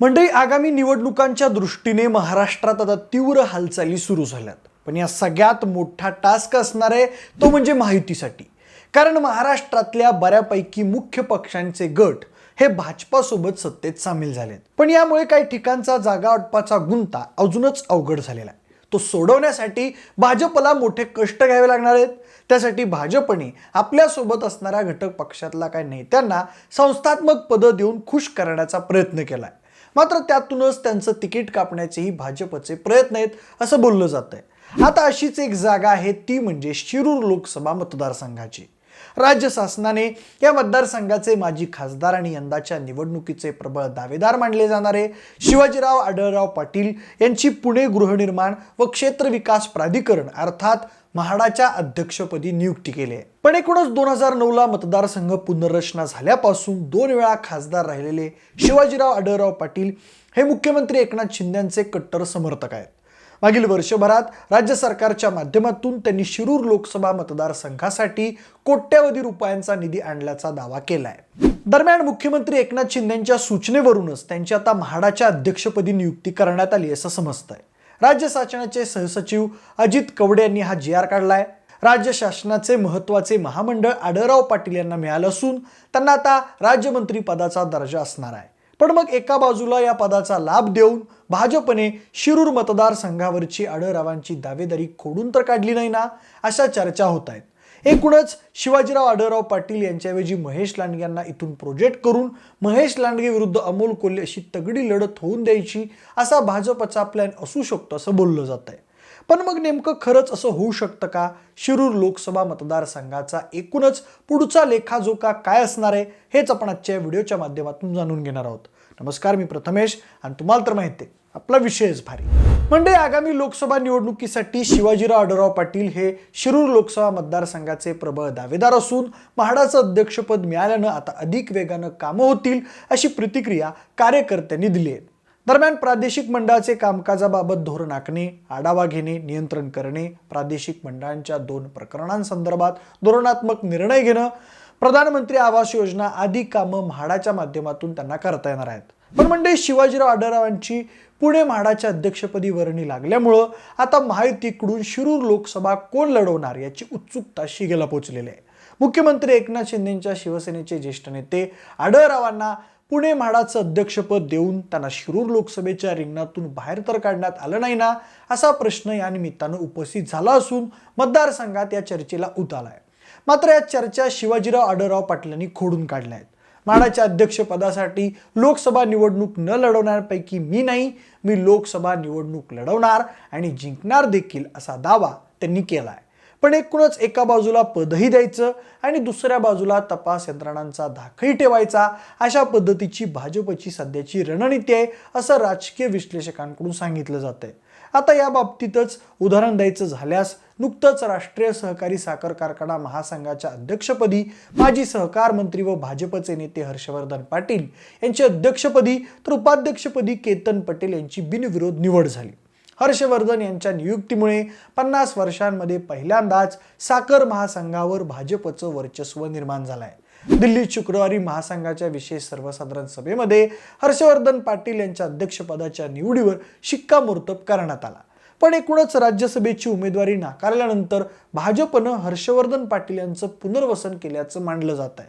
मंडळी आगामी निवडणुकांच्या दृष्टीने महाराष्ट्रात आता तीव्र हालचाली सुरू झाल्यात. पण या सगळ्यात मोठा टास्क असणार आहे तो म्हणजे माहितीसाठी. कारण महाराष्ट्रातल्या बऱ्यापैकी मुख्य पक्षांचे गट हे भाजपासोबत सत्तेत सामील झालेत. पण यामुळे काही ठिकाणचा जागा वाटपाचा गुंता अजूनच अवघड झालेला आहे. तो सोडवण्यासाठी भाजपला मोठे कष्ट घ्यावे लागणार आहेत. त्यासाठी भाजपने आपल्यासोबत असणाऱ्या घटक पक्षातला काही नेत्यांना संस्थात्मक पदं देऊन खुश करण्याचा प्रयत्न केला आहे मात्र त्यातूनच त्यांचं तिकीट कापण्याचेही भाजपचे प्रयत्न आहेत असं बोललं जात आहे आता अशीच एक जागा आहे ती म्हणजे शिरूर लोकसभा मतदारसंघाची. राज्य शासनाने या मतदारसंघाचे माजी खासदार आणि यंदाच्या निवडणुकीचे प्रबळ दावेदार मानले जाणारे शिवाजीराव आढळराव पाटील यांची पुणे गृहनिर्माण व क्षेत्र विकास प्राधिकरण अर्थात म्हाडाच्या अध्यक्षपदी नियुक्ती केली आहे. पण एकूणच दोन हजार नऊला मतदारसंघ पुनर्रचना झाल्यापासून दोन वेळा खासदार राहिलेले शिवाजीराव आढळराव पाटील हे मुख्यमंत्री एकनाथ शिंद्यांचे कट्टर समर्थक आहेत. मागील वर्षभरात राज्य सरकारच्या माध्यमातून त्यांनी शिरूर लोकसभा मतदारसंघासाठी कोट्यवधी रुपयांचा निधी आणल्याचा दावा केलाय. दरम्यान मुख्यमंत्री एकनाथ शिंदेच्या सूचनेवरूनच त्यांची आता म्हाडाच्या अध्यक्षपदी नियुक्ती करण्यात आली असं समजतंय. राज्य शासनाचे सहसचिव अजित कवडे यांनी हा जी आर काढलाय. राज्य शासनाचे महत्त्वाचे महामंडळ आढळराव पाटील यांना मिळालं असून त्यांना आता राज्यमंत्री पदाचा दर्जा असणार आहे. पण मग एका बाजूला या पदाचा लाभ देऊन भाजपने शिरूर मतदारसंघावरची आढळरावांची दावेदारी खोडून तर काढली नाही ना अशा चर्चा होत आहेत. एकूणच शिवाजीराव आढळराव पाटील यांच्याऐवजी महेश लांडगे यांना इथून प्रोजेक्ट करून महेश लांडगे विरुद्ध अमोल कोल्हे अशी तगडी लढत होऊन द्यायची असा भाजपचा प्लॅन असू शकतो असं बोललं जात आहे पण मग नेमकं खरंच असं होऊ शकतं का? शिरूर लोकसभा मतदारसंघाचा एकूणच पुढचा लेखाजोखा काय असणार आहे हेच आपण आजच्या व्हिडिओच्या माध्यमातून जाणून घेणार आहोत. नमस्कार मी प्रथमेश आणि तुम्हाला तर माहिती आहे आपला विषयच भारी. म्हणजे आगामी लोकसभा निवडणुकीसाठी शिवाजीराव आढळराव पाटील हे शिरूर लोकसभा मतदारसंघाचे प्रबळ दावेदार असून म्हाडाचं अध्यक्षपद मिळाल्यानं आता अधिक वेगानं कामं होतील अशी प्रतिक्रिया कार्यकर्त्यांनी दिली आहे. दरम्यान प्रादेशिक मंडळाचे कामकाजाबाबत धोरण आखणे आढावा घेणे नियंत्रण करणे प्रादेशिक मंडळांच्या दोन प्रकरणांसंदर्भात धोरणात्मक निर्णय घेणं प्रधानमंत्री आवास योजना आदी कामं म्हाडाच्या माध्यमातून त्यांना करता येणार आहेत. पण म्हणजे शिवाजीराव आढळरावांची पुणे म्हाडाच्या अध्यक्षपदी वर्णी लागल्यामुळं आता महायुतीकडून शिरूर लोकसभा कोण लढवणार याची उत्सुकता शिगेला पोचलेली आहे. मुख्यमंत्री एकनाथ शिंदेच्या शिवसेनेचे ज्येष्ठ नेते आढळरावांना पुणे म्हाडाचं अध्यक्षपद देऊन त्यांना शिरूर लोकसभेच्या रिंगणातून बाहेर तर काढण्यात आलं नाही ना असा प्रश्न या निमित्तानं उपस्थित झाला असून मतदारसंघात या चर्चेला उत आलाय. मात्र या चर्चा शिवाजीराव आढळराव पाटलांनी खोडून काढल्या आहेत. म्हाडाच्या अध्यक्षपदासाठी लोकसभा निवडणूक न लढवणाऱ्यांपैकी मी नाही मी लोकसभा निवडणूक लढवणार आणि जिंकणार देखील असा दावा त्यांनी केला आहे पण एकूणच एका बाजूला पदही द्यायचं आणि दुसऱ्या बाजूला तपास यंत्रणांचा धाकही ठेवायचा अशा पद्धतीची भाजपची सध्याची रणनीती आहे असं राजकीय विश्लेषकांकडून सांगितलं जातंय. आता या बाबतीतच उदाहरण द्यायचं झाल्यास नुकतंच राष्ट्रीय सहकारी साखर कारखाना महासंघाच्या अध्यक्षपदी माजी सहकार मंत्री व भाजपचे नेते हर्षवर्धन पाटील यांच्या अध्यक्षपदी तर उपाध्यक्षपदी केतन पटेल यांची बिनविरोध निवड झाली. हर्षवर्धन यांच्या नियुक्तीमुळे पन्नास वर्षांमध्ये पहिल्यांदाच साखर महासंघावर भाजपचं वर्चस्व निर्माण झालं आहे दिल्लीत शुक्रवारी महासंघाच्या विशेष सर्वसाधारण सभेमध्ये हर्षवर्धन पाटील यांच्या अध्यक्षपदाच्या निवडीवर शिक्कामोर्तब करण्यात आला. पण एकूणच राज्यसभेची उमेदवारी नाकारल्यानंतर भाजपनं हर्षवर्धन पाटील यांचं पुनर्वसन केल्याचं मानलं जात आहे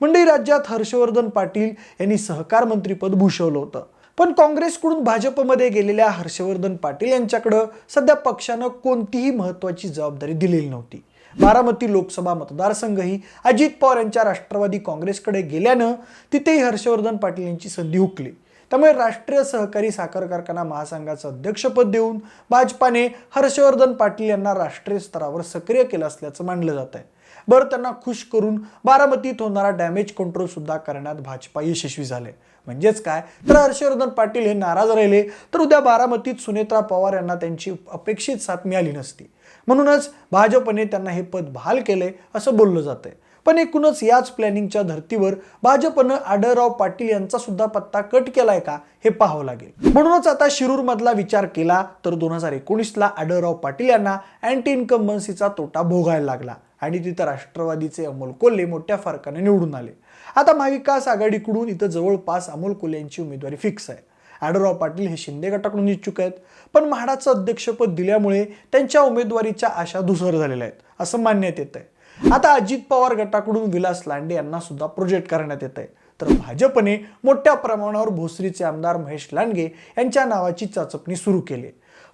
म्हणजे राज्यात हर्षवर्धन पाटील यांनी सहकार मंत्रीपद भूषवलं होतं. पण काँग्रेसकडून भाजपमध्ये गेलेल्या हर्षवर्धन पाटील यांच्याकडं सध्या पक्षानं कोणतीही महत्वाची जबाबदारी दिलेली नव्हती. बारामती लोकसभा मतदारसंघही अजित पवार यांच्या राष्ट्रवादी काँग्रेसकडे गेल्यानं तिथेही हर्षवर्धन पाटील यांची संधी हुकली. त्यामुळे राष्ट्रीय सहकारी साखर कारखाना महासंघाचं अध्यक्षपद देऊन भाजपाने हर्षवर्धन पाटील यांना राष्ट्रीय स्तरावर सक्रिय केलं असल्याचं मानलं जात आहे बरं त्यांना खुश करून बारामतीत होणारा डॅमेज कंट्रोल सुद्धा करण्यात भाजपा यशस्वी झाले. म्हणजेच काय? तर हर्षवर्धन पाटील हे नाराज राहिले तर उद्या बारामतीत सुनेत्रा पवार यांना त्यांची अपेक्षित साथ मिळाली नसती. म्हणूनच भाजपने त्यांना हे पद बहाल केले असं बोललं जातंय. पण एकूणच याच प्लॅनिंगच्या धर्तीवर भाजपनं आढळराव पाटील यांचा सुद्धा पत्ता कट केलाय का हे पाहावं लागेल. म्हणूनच आता शिरूर मधला विचार केला तर दोन हजार एकोणीसला आढळराव पाटील यांना अँटी इन्कम्बन्सीचा तोटा भोगायला लागला. आणि तिथं राष्ट्रवादीचे अमोल कोल्हे मोठ्या फरकाने निवडून आले. आता महाविकास आघाडीकडून इथं जवळपास अमोल कोल्हे यांची उमेदवारी फिक्स आहे. आडरराव पाटील हे शिंदे गटाकडून इच्छुक आहेत पण म्हाडाचं अध्यक्षपद दिल्यामुळे त्यांच्या उमेदवारीच्या आशा धुसर झालेल्या आहेत असं मानण्यात येत आहे. आता अजित पवार गटाकडून विलास लांडे यांना सुद्धा प्रोजेक्ट करण्यात येत आहे. तर भाजपने मोठ्या प्रमाणावर भोसरीचे आमदार महेश लांडगे यांच्या नावाची चाचपणी सुरू केली.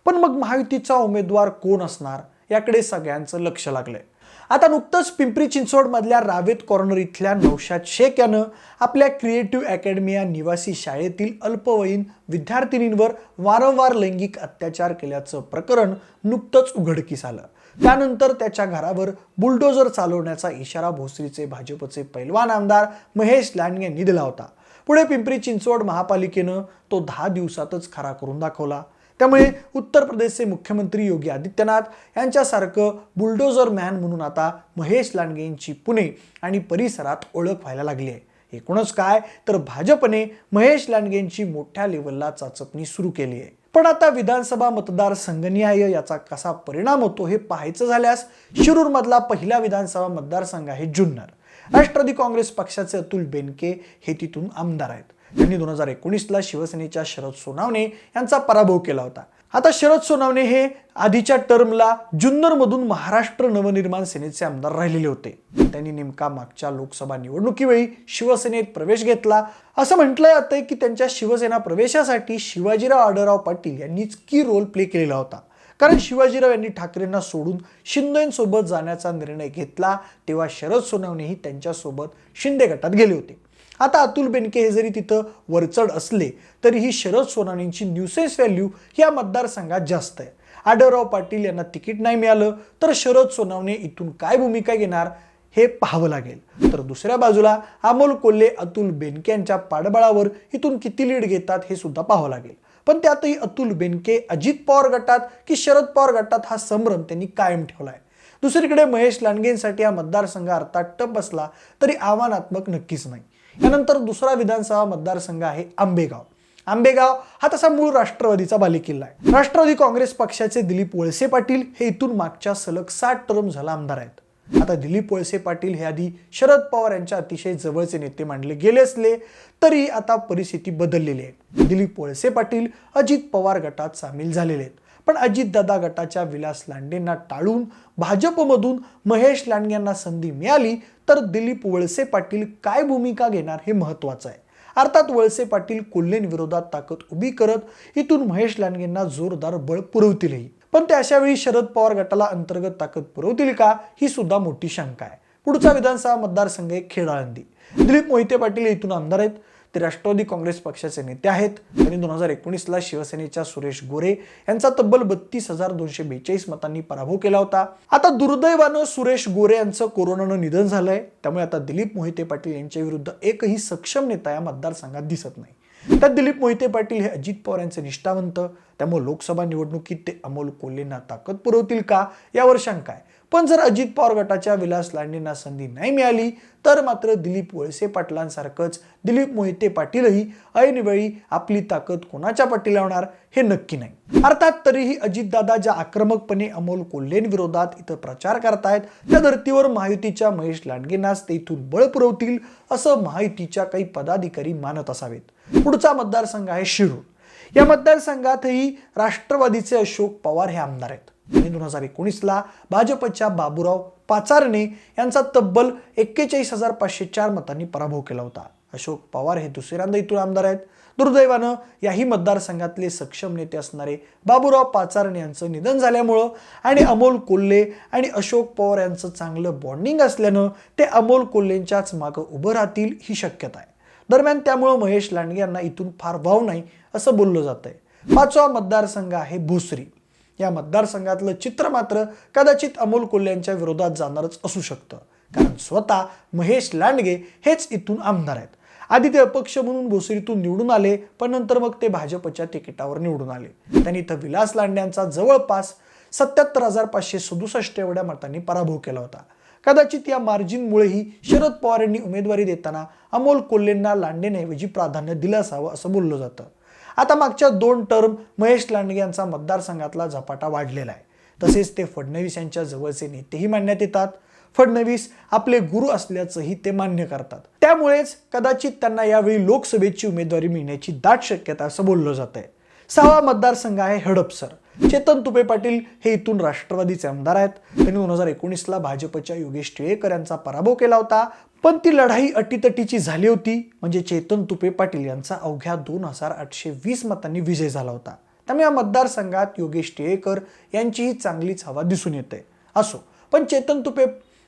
पण मग महायुतीचा उमेदवार कोण असणार? याकडे सगळ्यांचं लक्ष लागलंय. आता नुकतंच पिंपरी चिंचवडमधल्या रावेत कॉर्नर इथल्या नौशाद शेख यानं आपल्या क्रिएटिव्ह अकॅडमी या निवासी शाळेतील अल्पवयीन विद्यार्थिनींवर वारंवार लैंगिक अत्याचार केल्याचं प्रकरण नुकतंच उघडकीस आलं. त्यानंतर त्याच्या घरावर बुलडोजर चालवण्याचा इशारा भोसरीचे भाजपचे पैलवान आमदार महेश लांडगे यांनी दिला होता. पुढे पिंपरी चिंचवड महापालिकेनं तो दहा दिवसातच खरा करून दाखवला. त्यामुळे उत्तर प्रदेशचे मुख्यमंत्री योगी आदित्यनाथ यांच्यासारखं बुलडोजर मॅन म्हणून आता महेश लांडगेंची पुणे आणि परिसरात ओळख व्हायला लागली आहे. एकूणच काय तर भाजपने महेश लांडगेंची मोठ्या लेवलला चाचपणी सुरू केली आहे. पण आता विधानसभा मतदार संघनिहाय याचा कसा परिणाम होतो हे पाहायचं झाल्यास शिरूर मधला पहिला विधानसभा मतदारसंघ आहे जुन्नर. राष्ट्रवादी काँग्रेस पक्षाचे अतुल बेनके हे तिथून आमदार आहेत. त्यांनी दोन हजार एकोणीसला शिवसेनेच्या शरद सोनावणे यांचा पराभव केला होता. आता शरद सोनावणे हे आधीच्या टर्मला जुन्नरमधून महाराष्ट्र नवनिर्माण सेनेचे आमदार राहिलेले होते. त्यांनी नेमका मागच्या लोकसभा निवडणुकीवेळी शिवसेनेत प्रवेश घेतला. असं म्हटलं जातंय की त्यांच्या शिवसेना प्रवेशासाठी शिवाजीराव आढळराव पाटील यांनीच की रोल प्ले केलेला होता. कारण शिवाजीराव यांनी ठाकरेंना सोडून शिंदेसोबत जाण्याचा निर्णय घेतला तेव्हा शरद सोनावणेही त्यांच्यासोबत शिंदे गटात गेले होते. आता अतुल बेनके हे जरी तिथं वरचढ असले तरीही शरद सोनानींची न्यूसेन्स व्हॅल्यू या मतदारसंघात जास्त आहे. आढळराव पाटील यांना तिकीट नाही मिळालं तर शरद सोनावणे इथून काय भूमिका घेणार हे पाहावं लागेल. तर दुसऱ्या बाजूला अमोल कोल्हे अतुल बेनके यांच्या पाठबळावर इथून किती लीड घेतात हे सुद्धा पाहावं लागेल. पण त्यातही अतुल बेनके अजित पवार गटात की शरद पवार गटात हा संभ्रम त्यांनी कायम ठेवलाय. दुसरीकडे महेश लांडगेंसाठी हा मतदारसंघ अर्थात टप बसला तरी आव्हानात्मक नक्कीच नाही. यानंतर दुसरा विधानसभा मतदारसंघ आहे आंबेगाव. आंबेगाव हा तसा मूळ राष्ट्रवादीचा बालेकिल्ला आहे. राष्ट्रवादी काँग्रेस पक्षाचे दिलीप वळसे पाटील हे इथून मागच्या सलग साठ टर्म झाला आमदार आहेत. आता दिलीप वळसे पाटील हे आधी शरद पवार यांच्या अतिशय जवळचे नेते मानले गेले असले तरी आता परिस्थिती बदललेली आहे. दिलीप वळसे पाटील अजित पवार गटात सामील झालेले आहेत. पण अजितदादा गटाच्या विलास लांडेंना टाळून भाजपमधून महेश लांडग्यांना संधी मिळाली तर दिलीप वळसे पाटील काय भूमिका घेणार हे महत्वाचं आहे. अर्थात वळसे पाटील कोल्हेंविरोधात ताकद उभी करत इथून महेश लांडगेंना जोरदार बळ पुरवतीलही. पण ते अशा शरद पवार गटाला अंतर्गत ताकद पुरवतील का? ही सुद्धा मोठी शंका आहे. पुढचा विधानसभा मतदारसंघ एक खेळाळंदी आळंदी दिलीप मोहिते पाटील इथून आमदार आहेत. ते राष्ट्रवादी काँग्रेस पक्षाचे नेते आहेत. त्यांनी दोन हजार एकोणीसला शिवसेनेच्या सुरेश गोरे यांचा तब्बल बत्तीस हजार दोनशे बेचाळीस मतांनी पराभव केला होता. आता दुर्दैवानं सुरेश गोरे यांचं कोरोनानं निधन झालंय. त्यामुळे आता दिलीप मोहिते पाटील यांच्या विरुद्ध एकही सक्षम नेता या मतदारसंघात दिसत नाही. त्यात दिलीप मोहिते पाटील हे अजित पवार यांचे निष्ठावंत. त्यामुळे लोकसभा निवडणुकीत ते अमोल कोल्हेंना ताकद पुरवतील का? यावर शंका आहे पण जर अजित पवार गटाच्या विलास लांडेंना संधी नाही मिळाली तर मात्र दिलीप वळसे पाटलांसारखंच दिलीप मोहिते पाटीलही ऐनवेळी आपली ताकद कोणाच्या पाठी लावणार हे नक्की नाही. अर्थात तरीही अजितदादा ज्या आक्रमकपणे अमोल कोल्हेंविरोधात इथं प्रचार करतायत त्या धर्तीवर महायुतीच्या महेश लांडगेंनाच ते इथून बळ पुरवतील असं महायुतीच्या काही पदाधिकारी मानत असावेत. पुढचा मतदारसंघ आहे शिरूर. या मतदारसंघातही राष्ट्रवादीचे अशोक पवार हे आमदार आहेत. दोन हजार एकोणीसला भाजपच्या बाबूराव पाचारणे यांचा तब्बल एक्केचाळीस हजार पाचशे चार मतांनी पराभव केला होता. अशोक पवार हे दुसऱ्यांदा इथून आमदार आहेत. दुर्दैवानं याही मतदारसंघातले सक्षम नेते असणारे बाबूराव पाचारणे यांचं निधन झाल्यामुळं आणि अमोल कोल्हे आणि अशोक पवार यांचं चांगलं बॉन्डिंग असल्यानं ते अमोल कोल्हेंच्याच मागं उभं राहतील ही शक्यता आहे. दरम्यान त्यामुळं महेश लांडगे यांना इथून फार भाव नाही असं बोललं जात आहे पाचवा मतदारसंघ आहे भोसरी. या मतदारसंघातलं चित्र मात्र कदाचित अमोल कोल्हे यांच्या विरोधात जाणारच असू शकतं. कारण स्वतः महेश लांडगे हेच इथून आमदार आहेत. आधी ते अपक्ष म्हणून भोसरीतून निवडून आले पण नंतर मग ते भाजपच्या तिकिटावर निवडून आले. त्यांनी इथं विलास लांड्यांचा जवळपास सत्याहत्तर हजार पाचशे सदुसष्ट एवढ्या मतांनी पराभव केला होता. कदाचित या मार्जिनमुळेही शरद पवार यांनी उमेदवारी देताना अमोल कोल्हेंना लांडेनेऐवजी प्राधान्य दिलं असावं असं बोललं जातं. आता मागच्या दोन टर्म महेश लांडगे यांचा मतदारसंघातला झपाटा वाढलेला आहे. तसेच ते फडणवीस यांच्या जवळचे नेतेही मानण्यात येतात. फडणवीस आपले गुरु असल्याचंही ते मान्य करतात. त्यामुळेच कदाचित त्यांना यावेळी लोकसभेची उमेदवारी मिळण्याची दाट शक्यता असं बोललं जात आहे सहावा मतदारसंघ आहे हडपसर. चेतन तुपे पाटील हे इथून राष्ट्रवादीचे आमदार आहेत. त्यांनी दोन हजार एकोणीसला भाजपच्या योगेश टिळेकर यांचा पराभव केला होता. पण ती लढाई अटीतटीची झाली होती. म्हणजे चेतन तुपे पाटील यांचा अवघ्या दोन हजार आठशे वीस मतांनी विजय झाला होता. त्यामुळे या मतदारसंघात योगेश टिळेकर यांचीही चांगलीच हवा दिसून येते. असो पण चेतन तुपे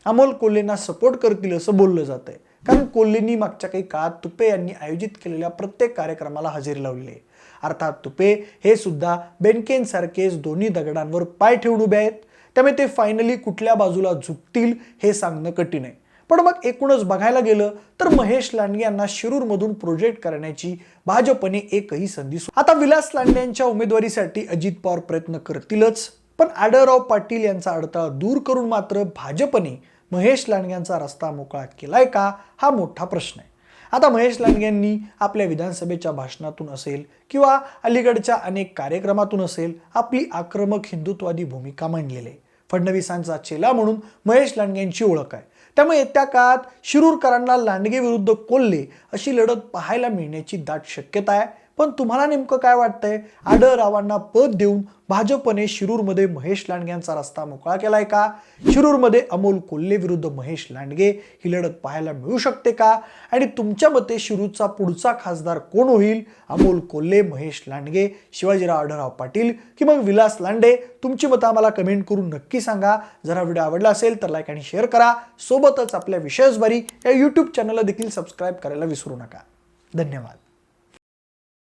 अमोल कोल्हेंना सपोर्ट करतील असं बोललं जात आहे कारण कोल्हेंनी मागच्या काही काळात तुपे यांनी आयोजित केलेल्या प्रत्येक कार्यक्रमाला हजेरी लावली. आहे अर्थात तुपे हे सुद्धा बेनकेनसारखेच दोन्ही दगडांवर पाय ठेवून उभे आहेत. त्यामुळे ते फायनली कुठल्या बाजूला झुकतील हे सांगणं कठीण आहे. पण मग एकूणच बघायला गेलं तर महेश लांडगे यांना शिरूरमधून प्रोजेक्ट करण्याची भाजपने एकही संधी आता विलास लांडे यांच्या उमेदवारीसाठी अजित पवार प्रयत्न करतीलच. पण आडरराव पाटील यांचा अडथळा दूर करून मात्र भाजपने महेश लांडग्यांचा रस्ता मोकळा केलाय का? हा मोठा प्रश्न आहे. आता महेश लांडग्यांनी आपल्या विधानसभेच्या भाषणातून असेल किंवा अलीकडच्या अनेक कार्यक्रमातून असेल आपली आक्रमक हिंदुत्वादी भूमिका मांडलेली आहे. फडणवीसांचा चेला म्हणून महेश लांडग्यांची ओळख आहे. त्यामुळे येत्या काळात शिरूरकरांना लांडगे विरुद्ध कोल्हे अशी लढत पाहायला मिळण्याची दाट शक्यता आहे. पण तुम्हाला नेमकं काय वाटतंय? आढळरावांना पद देऊन भाजपने शिरूरमध्ये महेश लांडग्यांचा रस्ता मोकळा केलाय का? शिरूरमध्ये अमोल कोल्हे विरुद्ध महेश लांडगे ही लढत पाहायला मिळू शकते का? आणि तुमच्या मते शिरूरचा पुढचा खासदार कोण होईल? अमोल कोल्हे महेश लांडगे शिवाजीराव आढळराव पाटील की मग विलास लांडे? तुमची मतं आम्हाला कमेंट करून नक्की सांगा. जर हा व्हिडिओ आवडला असेल तर लाईक आणि शेअर करा. सोबतच आपल्या विषयसबारी या यूट्यूब चॅनलला देखील सबस्क्राईब करायला विसरू नका. धन्यवाद.